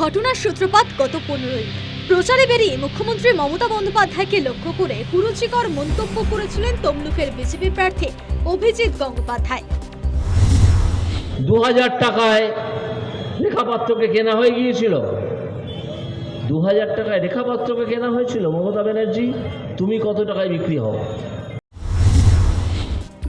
ঘটনার সূত্রপাত গত পনেরোই। প্রচারে বেরিয়ে মুখ্যমন্ত্রী মমতা বন্দ্যোপাধ্যায়কে লক্ষ্য করে কুরুচিকর মন্তব্য করেছিলেন তমলুকের বিজেপি প্রার্থী অভিজিৎ গঙ্গোপাধ্যায়। দু হাজার টাকায় রেখাপাত্রকে কেনা হয়ে গিয়েছিল। দু হাজার টাকায় রেখাপাত্রকে কেনা হয়েছিল। মমতা ব্যানার্জি, তুমি কত টাকায় বিক্রি হও?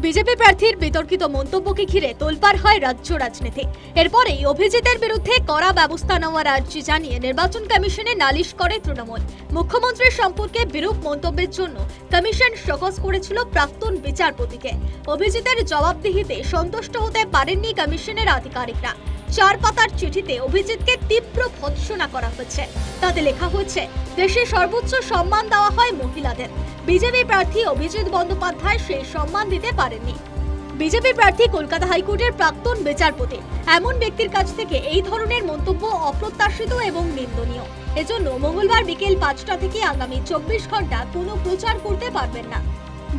বিজেপি প্রার্থীর বিতর্কিত মন্তব্যকে ঘিরে তোলপাড় হয় রাজ্য রাজনীতি। এরপরেই অভিজিতের বিরুদ্ধে কড়া ব্যবস্থা নেওয়ার আর্জি জানিয়ে নির্বাচন কমিশনে নালিশ করে তৃণমূল। মুখ্যমন্ত্রীর সম্পর্কে বিরূপ মন্তব্যের জন্য কমিশন সকস করেছিল প্রাক্তন বিচারপতিকে। অভিজিতের জবাবদিহিতে সন্তুষ্ট হতে পারেননি কমিশনের আধিকারিকরা। চার পাতার চিঠিতে অভিজিৎকে তীব্র ভৎসনা করা হয়েছে তাতে লেখা হয়েছে দেশে সর্বোচ্চ সম্মান দেওয়া হয় মহিলাদের। বিজেপি প্রার্থী অভিজিৎ বন্দ্যোপাধ্যায় সেই সম্মান দিতে পারেননি। বিজেপি প্রার্থী কলকাতা হাইকোর্টের প্রাক্তন বিচারপতি। এমন ব্যক্তির কাছ থেকে এই ধরনের মন্তব্য অপ্রত্যাশিত এবং নিন্দনীয়। এজন্য মঙ্গলবার বিকেল পাঁচটা থেকে আগামী চব্বিশ ঘণ্টা কোনো প্রচার করতে পারবেন না।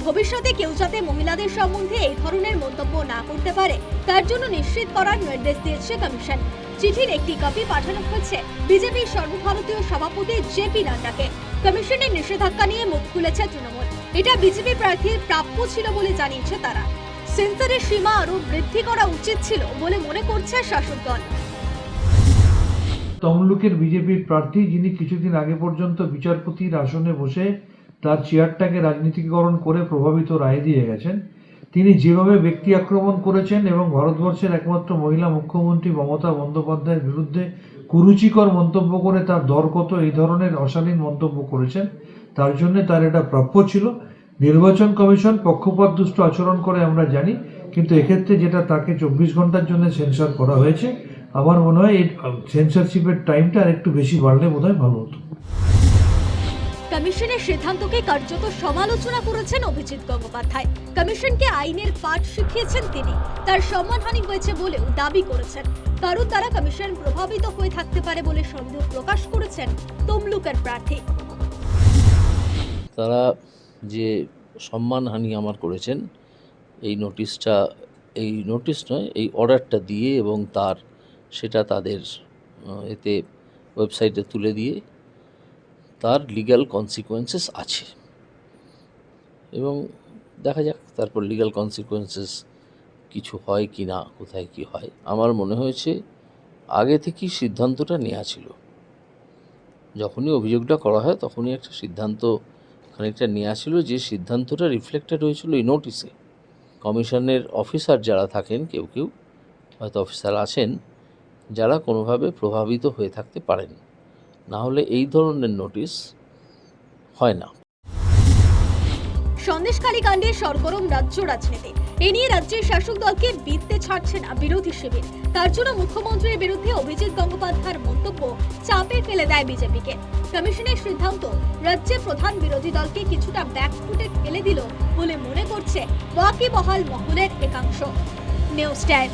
ভবিষ্যতে কেউ যাতে মহিলাদের সম্বন্ধে এই ধরনের মন্তব্য না করতে পারে, তার জন্য নিশ্চিত করার নির্দেশ দিয়েছে কমিশন। চিঠির একটি কপি পাঠানো হয়েছে বিজেপির সর্বভারতীয় সভাপতি জেপি নাড্ডাকে। কমিশনের নিষেধাজ্ঞা নিয়ে মুখ খুলেছে তৃণমূল। এটা বিজেপি প্রার্থীর প্রাপ্য ছিল বলে জানিয়েছে তারা। সেন্সরের সীমা আরও বৃদ্ধি করা উচিত ছিল বলে মনে করছে শাসক দল। তমলুকের বিজেপির প্রার্থী, যিনি কিছুদিন আগে পর্যন্ত বিচারপতির আসনে বসে তার চেয়ারটাকে রাজনীতিকরণ করে প্রভাবিত রায় দিয়ে গেছেন। তিনি যেভাবে ব্যক্তি আক্রমণ করেছেন এবং ভারতবর্ষের একমাত্র মহিলা মুখ্যমন্ত্রী মমতা বন্দ্যোপাধ্যায়ের বিরুদ্ধে কুরুচিকর মন্তব্য করে তার দর কত এই ধরনের অশালীন মন্তব্য করেছেন, তার জন্য তার এটা প্রাপ্য ছিল। নির্বাচন কমিশন পক্ষপাত দুষ্ট আচরণ করে আমরা জানি, কিন্তু এক্ষেত্রে যেটা তাকে চব্বিশ ঘণ্টার জন্য সেন্সর করা হয়েছে, আমার মনে হয় এই সেন্সরশিপের টাইমটা আর একটু বেশি বাড়লে বোধহয় ভালো হতো। কমিশনের সিদ্ধান্তকে কার্যত সমালোচনা করেছেন অভিজিৎ গঙ্গোপাধ্যায়। কমিশনকে আইনের পাঠ শিখিয়েছেন তিনি। তার সম্মানহানি হয়েছে বলেও দাবি করেছেন। কারণ দ্বারা কমিশন প্রভাবিত হয়ে থাকতে পারে বলে সন্দেহ প্রকাশ করেছেন তমলুকের প্রার্থী। তারা যে সম্মানহানি আমার করেছেন, এই নোটিশটা, এই নোটিশ নয়, এই অর্ডারটা দিয়ে এবং তার, সেটা তাদের এতে ওয়েবসাইটে তুলে দিয়ে তার লিগ্যাল কনসিকোয়েন্সেস আছে। এবং দেখা যাক তারপর লিগ্যাল কনসিকোয়েন্সেস কিছু হয় কি না, কোথায় কি হয়। আমার মনে হয়েছে আগে থেকেই সিদ্ধান্তটা নেওয়া ছিল। যখনই অভিযোগটা করা হয় তখনই একটা সিদ্ধান্ত খানিকটা নেওয়া ছিল যে সিদ্ধান্তটা রিফ্লেক্টেড হয়েছিল এই নোটিসে কমিশনের অফিসার যারা থাকেন, কেউ কেউ হয়তো অফিসার আছেন, যারা কোনোভাবে প্রভাবিত হয়ে থাকতে পারেন। না হলে এই ধরনের নোটিশ হয় না। সন্দেশখালী কাণ্ডে সরগরম রাজ্য রাজনীতি। এ নিয়ে রাজ্যের শাসক দলকে বিততে ছাড়ছে না বিরোধী শিবির। তার জন্য মুখ্যমন্ত্রীর বিরুদ্ধে অভিজিৎ গঙ্গোপাধ্যায়ের মন্তব্য চাপে ফেলে দেয় বিজেপিকে। কমিশনের সিদ্ধান্ত রাজ্যের প্রধান বিরোধী দলকে কিছুটা ব্যাকফুটে ফেলে দিল বলে মনে করছে ওয়াকিবহাল মহলের একাংশ। News time.